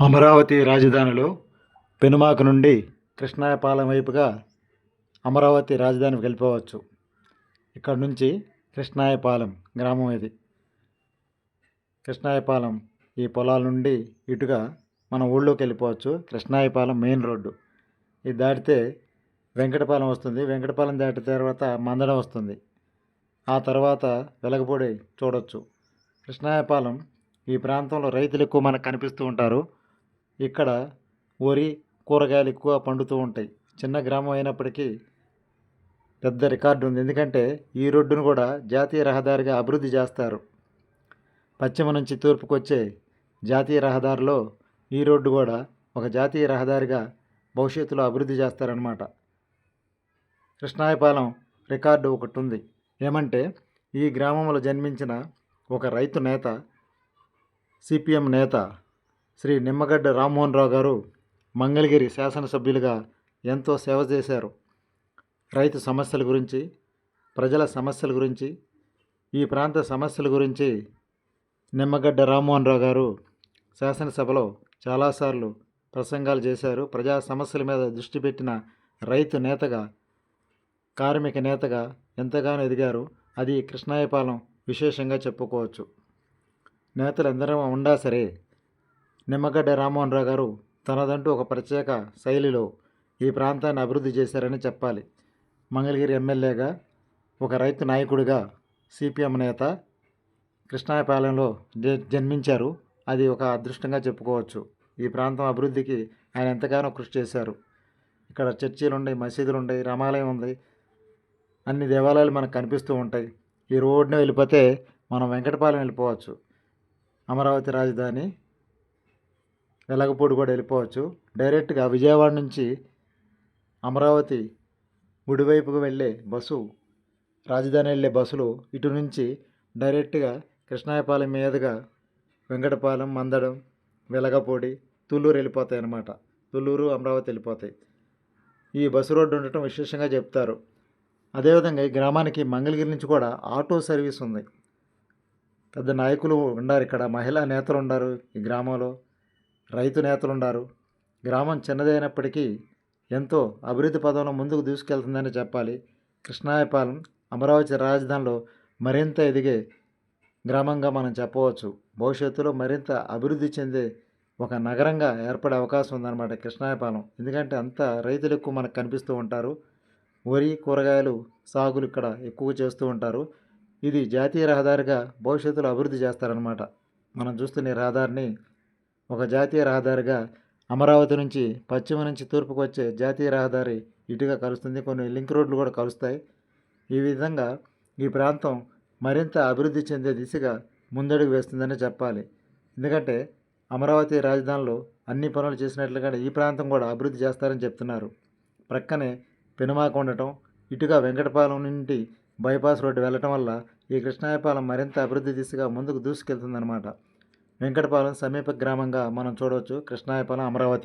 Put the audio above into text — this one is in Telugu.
అమరావతి రాజధానిలో పెనుమాక నుండి కృష్ణాయపాలెం వైపుగా అమరావతి రాజధానికి వెళ్ళిపోవచ్చు. ఇక్కడ నుంచి కృష్ణాయపాలెం గ్రామం ఇది. కృష్ణాయపాలెం ఈ పొలాల నుండి ఇటుగా మన ఊళ్ళోకి వెళ్ళిపోవచ్చు. Krishnayapalem main road. ఇది దాటితే వెంకటపాలెం వస్తుంది. వెంకటపాలెం దాటిన తర్వాత మందడం వస్తుంది. ఆ తర్వాత వెలగపూడి చూడొచ్చు. కృష్ణాయపాలెం ఈ ప్రాంతంలో రైతులు ఎక్కువ మనకు కనిపిస్తూ ఉంటారు. ఇక్కడ వరి కూరగాయలు ఎక్కువ పండుతూ ఉంటాయి. చిన్న గ్రామం అయినప్పటికీ పెద్ద రికార్డు ఉంది. ఎందుకంటే ఈ రోడ్డును కూడా జాతీయ రహదారిగా అభివృద్ధి చేస్తారు. పశ్చిమ నుంచి తూర్పుకు వచ్చే జాతీయ రహదారిలో ఈ రోడ్డు కూడా ఒక జాతీయ రహదారిగా భవిష్యత్తులో అభివృద్ధి చేస్తారనమాట కృష్ణాయపాలెం రికార్డు ఒకటి ఉంది ఏమంటే ఈ గ్రామంలో జన్మించిన ఒక రైతు నేత సిపిఎం నేత శ్రీ నిమ్మగడ్డ రామ్మోహన్ రావు గారు మంగళగిరి శాసనసభ్యులుగా ఎంతో సేవ చేశారు. రైతు సమస్యల గురించి ప్రజల సమస్యల గురించి ఈ ప్రాంత సమస్యల గురించి నిమ్మగడ్డ రామ్మోహన్ రావు గారు శాసనసభలో చాలాసార్లు ప్రసంగాలు చేశారు. ప్రజా సమస్యల మీద దృష్టి పెట్టిన రైతు నేతగా కార్మిక నేతగా ఎంతగానో ఎదిగారు. అది కృష్ణాయపాలెం విశేషంగా చెప్పుకోవచ్చు. నేతలు ఎందరో ఉండా సరే నిమ్మగడ్డ రామోహన్ రావు గారు తనదంటూ ఒక ప్రత్యేక శైలిలో ఈ ప్రాంతాన్ని అభివృద్ధి చేశారని చెప్పాలి. మంగళగిరి ఎమ్మెల్యేగా ఒక రైతు నాయకుడిగా సిపిఎం నేత కృష్ణాయపాలెంలో జ- జన్మించారు. అది ఒక అదృష్టంగా చెప్పుకోవచ్చు. ఈ ప్రాంతం అభివృద్ధికి ఆయన ఎంతగానో కృషి చేశారు. ఇక్కడ చర్చీలు ఉన్నాయి మసీదులు ఉన్నాయి రామాలయం ఉంది. అన్ని దేవాలయాలు మనకు కనిపిస్తూ ఉంటాయి. ఈ రోడ్డున వెళ్ళిపోతే మనం వెంకటపాలెం వెళ్ళిపోవచ్చు. అమరావతి రాజధాని వెలగపూడి కూడా వెళ్ళిపోవచ్చు. డైరెక్ట్గా విజయవాడ నుంచి అమరావతి గుడివైపుకు వెళ్ళే బస్సు రాజధాని వెళ్ళే బస్సులు ఇటు నుంచి డైరెక్ట్గా కృష్ణాయపాలెం మీదుగా వెంకటపాలెం మందడం వెలగపూడి తుళ్ళూరు వెళ్ళిపోతాయి అన్నమాట. తుళ్ళూరు అమరావతి వెళ్ళిపోతాయి. ఈ బస్సు రోడ్డు ఉండటం విశేషంగా చెప్తారు. అదేవిధంగా ఈ గ్రామానికి మంగళగిరి నుంచి కూడా ఆటో సర్వీస్ ఉంది. పెద్ద నాయకులు ఉన్నారు ఇక్కడ మహిళా నేతలు ఉన్నారు ఈ గ్రామంలో. రైతు నేతలున్నారు గ్రామం చిన్నదైనప్పటికీ ఎంతో అభివృద్ధి పదంలో ముందుకు దూసుకెళ్తుందని చెప్పాలి. కృష్ణాయపాలెం అమరావతి రాజధానిలో మరింత ఎదిగే గ్రామంగా మనం చెప్పవచ్చు. భవిష్యత్తులో మరింత అభివృద్ధి చెందే ఒక నగరంగా ఏర్పడే అవకాశం ఉందన్నమాట కృష్ణాయపాలెం. ఎందుకంటే అంత రైతులు ఎక్కువ మనకు కనిపిస్తూ ఉంటారు. వరి కూరగాయలు సాగులు ఇక్కడ ఎక్కువ చేస్తూ ఉంటారు. ఇది జాతీయ రహదారిగా భవిష్యత్తులో అభివృద్ధి చేస్తారనమాట మనం చూస్తున్న రహదారిని ఒక జాతీయ రహదారిగా అమరావతి నుంచి పశ్చిమ నుంచి తూర్పుకు వచ్చే జాతీయ రహదారి ఇటుగా కలుస్తుంది. కొన్ని లింక్ రోడ్లు కూడా కలుస్తాయి. ఈ విధంగా ఈ ప్రాంతం మరింత అభివృద్ధి చెందే దిశగా ముందడుగు వేస్తుందని చెప్పాలి. ఎందుకంటే అమరావతి రాజధానిలో అన్ని పనులు చేసినట్లుగానే ఈ ప్రాంతం కూడా అభివృద్ధి చేస్తారని చెప్తున్నారు. ప్రక్కనే పెనుమాక ఉండటం ఇటుగా వెంకటపాలెం నుండి బైపాస్ రోడ్డు వెళ్ళటం వల్ల ఈ కృష్ణాయపాలెం మరింత అభివృద్ధి దిశగా ముందుకు దూసుకెళ్తుందన్నమాట. వెంకటపాలెం సమీప గ్రామంగా మనం చూడవచ్చు కృష్ణాయపాలెం అమరావతి.